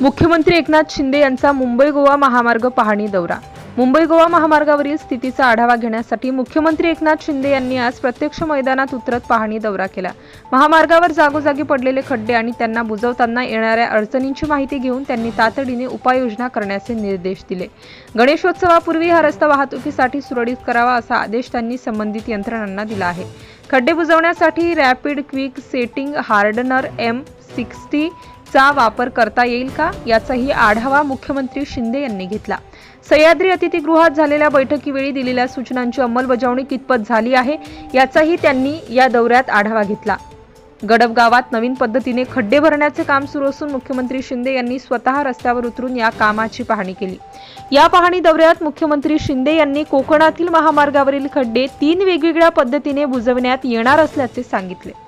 मुख्यमंत्री एकनाथ शिंदे यांचा मुंबई गोवा महामार्ग पाहणी दौरा. मुंबई गोवा महामार्गावरील स्थितीचा आढावा घेण्यासाठी मुख्यमंत्री एकनाथ शिंदे यांनी आज प्रत्यक्ष मैदानात उतरत पाहणी दौरा केला. महामार्गावर जागोजागी पडलेले खड्डे आणि त्यांना बुजवताना येणाऱ्या अडचणींची माहिती घेऊन त्यांनी तातडीने उपाययोजना करण्याचे निर्देश दिले. गणेशोत्सवापूर्वी हा रस्ता वाहतुकीसाठी सुरळीत करावा असा आदेश त्यांनी संबंधित यंत्रणांना दिला आहे. खड्डे बुजवण्यासाठी rapid quick setting hardener M sixty चा वापर करता येईल का? याचाही आढावा मुख्यमंत्री शिंदे यांनी घेतला. सह्याद्री अतिथीगृहात झालेल्या बैठकीवेळी दिलेल्या सूचनांची अंमलबजावणी कितपत झाली आहे याचाही त्यांनी या दौऱ्यात आढावा घेतला. गडप गावात नवीन पद्धतीने खड्डे भरण्याचे काम सुरू असून मुख्यमंत्री शिंदे यांनी स्वतः रस्त्यावर उतरून या कामाची पाहणी केली. या पाहणी दौऱ्यात मुख्यमंत्री शिंदे यांनी कोकणातील महामार्गावरील खड्डे तीन वेगवेगळ्या पद्धतीने बुजवण्यात येणार असल्याचे सांगितले.